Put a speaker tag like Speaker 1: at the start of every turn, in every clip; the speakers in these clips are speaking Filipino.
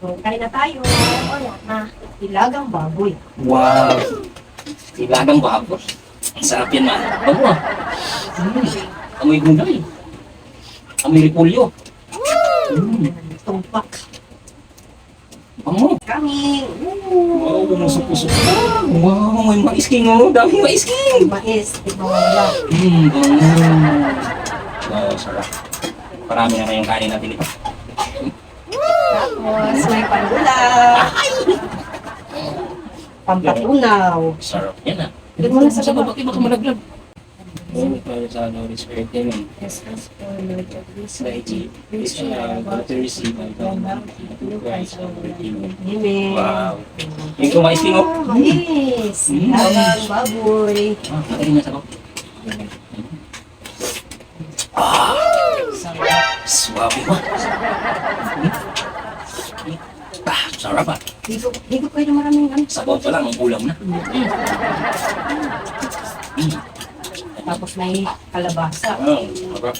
Speaker 1: So, kain na tayo. Wala na. Ilagang baboy.
Speaker 2: Wow! Ilagang baboy. Ang sarap yan, man. Bago ah. Mm. Amoy gulay. Amoy repulyo. Mm.
Speaker 1: Tumpak.
Speaker 2: Bango.
Speaker 1: Kami.
Speaker 2: Wow, pumusok-pusok. Wow, may mais king oh. Daming mais king.
Speaker 1: Mais. Ba wala?
Speaker 2: Hmm, bango. Wow, sarap. Marami na kayong kanin natin ito.
Speaker 1: Tapos may pangulam. Pampatunaw.
Speaker 2: Sarap yan ah.
Speaker 1: Doon muna sa baba.
Speaker 2: Bakit baka malaglag? Tayo sa ano, respect namin.
Speaker 1: Yes, yes, for Lord of
Speaker 2: IG. It's uh, God to receive my God. To Christ Redeemer.
Speaker 1: Amen.
Speaker 2: Wow. Yung kumais.
Speaker 1: Mais.
Speaker 2: Mm.
Speaker 1: Ilagang baboy.
Speaker 2: Ah, nakain na sa ko. Ah,
Speaker 1: Sarap.
Speaker 2: swabe mo. Sarap ah.
Speaker 1: Ko, hindi ko pwede maraming ano.
Speaker 2: Sabaw pa lang, ang ulam na. Mm.
Speaker 1: Tapos may kalabasa.
Speaker 2: Oh, sarap.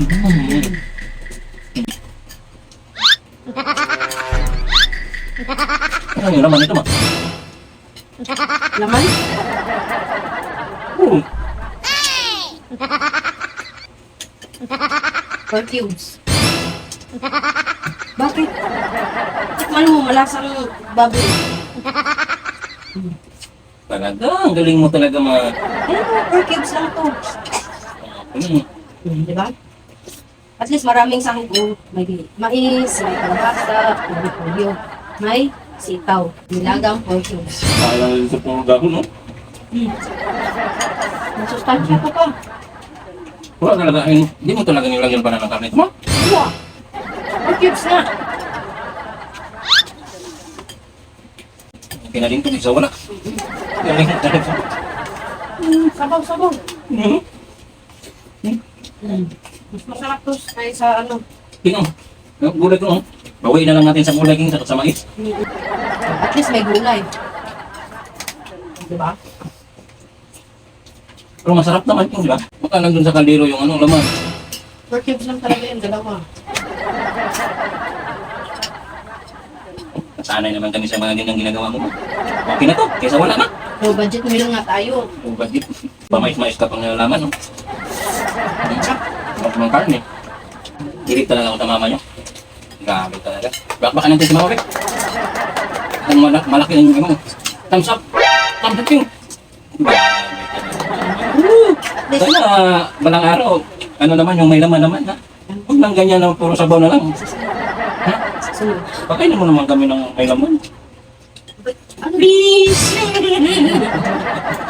Speaker 2: Mm. Ano yung laman nito ma?
Speaker 1: Laman?
Speaker 2: Oh,
Speaker 1: Four cubes. Bakit? Tikman mo, malasang baboy.
Speaker 2: talaga, ang galing mo talaga ma...
Speaker 1: Ayun po, four cubes lang to.
Speaker 2: Mm.
Speaker 1: Di ba? At least maraming sangko. May mais, may kalabasa, may repolyo, may sitaw. Nilagang four cubes.
Speaker 2: Kaya sa puro dahon, no?
Speaker 1: Hmm. Masustansya pa pa.
Speaker 2: Wala talaga, hindi mo talaga nilagyan pa na ng karne ito ma?
Speaker 1: Wow! Four cubes na.
Speaker 2: Okay na din ito, isa wala. Galing talaga.
Speaker 1: Hmm, sabaw, sabaw.
Speaker 2: Mm.
Speaker 1: Hmm. Mas masarap to kaysa ano.
Speaker 2: King, oh. Yung gulay ko, oh. Bawiin na lang natin sa gulay, King, sa sa mais.
Speaker 1: At least may gulay. Di ba?
Speaker 2: Pero masarap naman, King, di ba? Baka lang dun sa kaldero yung ano, laman.
Speaker 1: Four cubes lang talaga yung dalawa.
Speaker 2: Sanay naman kami sa mga ganyang ginagawa mo. Okay na to, kaysa wala na.
Speaker 1: So budget meal nga tayo.
Speaker 2: Kung bakit, pamais-mais ka pang nalalaman, no? Huwag mong karne. Girit talaga ako sa mama nyo. Grabe talaga. Bak baka natin si mama, Rick. Ang malaki, malaki yung ano. Thumbs up. Thumbs up. Woo!
Speaker 1: At least,
Speaker 2: Sana, araw, ano naman yung may laman naman, ha? Lang ganyan na puro sabaw na lang. Ha? Pakainin mo naman kami ng may laman.
Speaker 1: Ano? Please!